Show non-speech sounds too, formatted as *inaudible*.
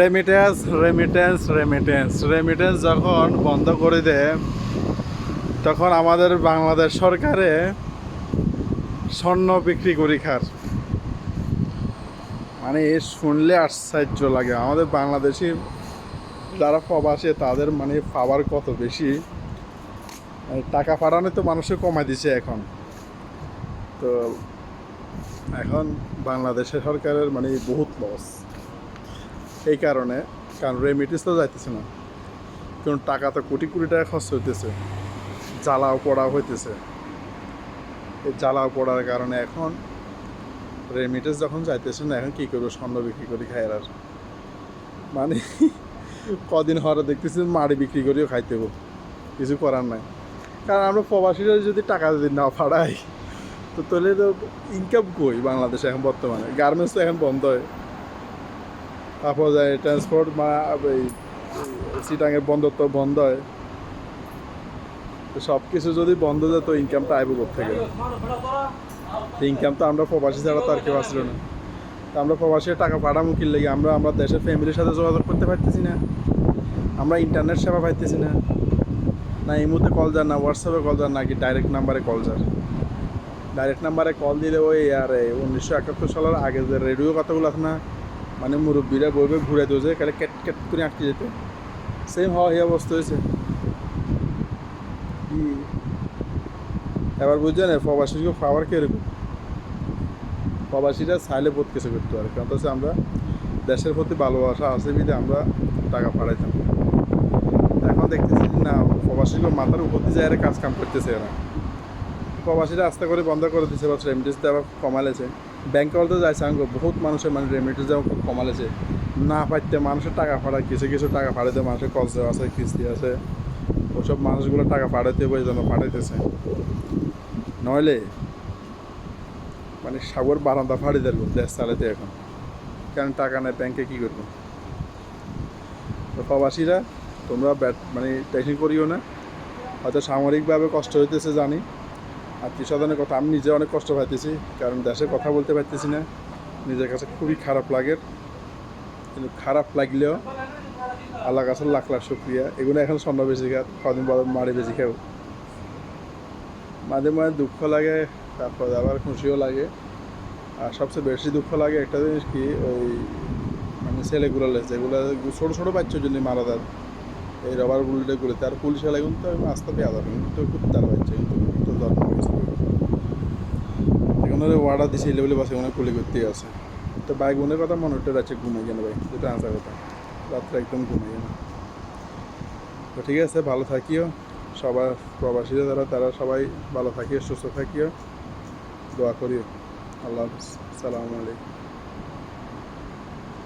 Remittance remittance remittance remittance যখন বন্ধ করে দেয়, তখন আমাদের বাংলাদেশ সরকারে স্বর্ণ বিক্রি করি খার। মানে শুনলে আশ্চর্য লাগে। আমাদের বাংলাদেশি যারা প্রবাসে, তাদের মানে পাওয়ার কত বেশি? মানে টাকা পাঠানো তো মানুষে কমাই দিছে এখন। তো এখন বাংলাদেশের সরকারের মানে বহুত লস এই কারণে, কারণ রেমিটিস তো যাইতেছে না। কারণ টাকা তো কোটি কোটি টাকা খরচ হইতেছে। জ্বালাও পড়াও হইতেছে। এই জ্বালাও পড়ার কারণে এখন রেমিটেন্স যখন যাইতেছে না, এখন কী করব, স্বর্ণ বিক্রি করি খাই আর। মানে *laughs* কদিন হরে দেখতেছি মাড়ি বিক্রি করিও খাইতে। কিছু করার নাই। কারণ আমরা প্রবাসীরা যদি টাকা যদি না পাঠাই তো তাহলে তো ইনকাম কই বাংলাদেশে এখন বর্তমানে? গার্মেন্টস তো এখন বন্ধ হয়। তারপর ট্রান্সপোর্ট এই সিটাঙের বন্দর তো বন্ধ হয়। সব কিছু যদি বন্ধ যায়, তো ইনকামটা আইব থেকে ইনকাম তো আমরা প্রবাসী ছাড়া তো আর কেউ আসলো না। তো আমরা প্রবাসী টাকা পাঠাবো কি লেগে? আমরা আমরা দেশের ফ্যামিলির সাথে যোগাযোগ করতে পারতেছি না। আমরা ইন্টারনেট সেবা পাইতেছি না। না, এই মুহূর্তে কল যান না হোয়াটসঅ্যাপে কল যান নাকি ডাইরেক্ট নাম্বারে কল যান ডাইরেক্ট নাম্বারে কল দিলে ওই, আর, উনিশশো একাত্তর সালের আগে যে রেডিও কথাগুলো আছে না মানে মুরব্বীরা বইবে ঘুরে দিয়েছে খালি কেট কেট করে আঁকতে যেতে। সেম হওয়া এই অবস্থা হয়েছে। এবার বুঝছেন প্রবাসীকে পাওয়ার কীরকম প্রবাসীরা চাইলে বোধ কিছু করতে পারে, কারণ হচ্ছে আমরা দেশের প্রতি ভালোবাসা আছে বিধে আমরা টাকা পাঠাইতাম। এখন দেখতেছি না, প্রবাসীগুলো মাথার উপর দিয়ে যায় কাজ কাম করতেছে এরা। প্রবাসীরা আস্তে করে বন্ধ করে দিচ্ছে বা রেমিডিস দেওয়া কমালেছে। ব্যাংকে বলতে যাইছে আমি বহুত মানুষের মানে রেমিডিস দেওয়া খুব কমালেছে। না পাইতে মানুষের টাকা পাঠায় কিছু কিছু টাকা পাঠাইতে মানুষের কষ্ট আছে, কিস্তি আছে। ওসব মানুষগুলো টাকা পাঠাইতে হবে এই জন্য পাঠাইতেছে নইলে মানে সাগর বারান্দা ফাড়ি দেব, দেশ চালাতে এখন। কারণ টাকা নেই ব্যাংকে কী করব? তো প্রবাসীরা, তোমরা ব্যাট মানে টেনশন করিও না। হয়তো সামরিকভাবে কষ্ট হইতেছে জানি। আত্মীয় স্বজনের কথা আমি নিজে অনেক কষ্ট পাইতেছি, কারণ দেশে কথা বলতে পারতেছি না। নিজের কাছে খুবই খারাপ লাগে। কিন্তু খারাপ লাগলেও আল্লাহ কাছে লাখ লাখ শুক্রিয়া। এগুলো এখন স্বর্ণ বেশি খাত কদিন পর মারি বেশি খাও মাঝে মাঝে দুঃখ লাগে, তারপর আবার খুশিও লাগে। আর সবচেয়ে বেশি দুঃখ লাগে একটা জিনিস কি, ওই মানে ছেলেগুলো যেগুলো ছোটো ছোটো বাচ্চার জন্য মারা দেয় এই রবার বুলেটে গুলিতে আর পুলিশ কিন্তু আমি আসতে পেয়ে যাবে কিন্তু কুত্তার বাচ্চা কিন্তু তো জন্ম হয়েছে এখন ওয়ার্ডার দিছে এলে বলে বাসে, ওখানে কুলি করতে আছে তো বাইক বোনের কথা মনে হতে যাচ্ছে ঘুমাই কেন ভাই যেটা আসার কথা। রাত্রে একদম ঘুমাই কেন তো ঠিক আছে, ভালো থাকিও। সবার প্রবাসীরা যারা, তারা সবাই ভালো থাকিও, সুস্থ থাকিও। দোয়া করিও। আল্লাহ হাফিজ। সালামু আলাইকুম।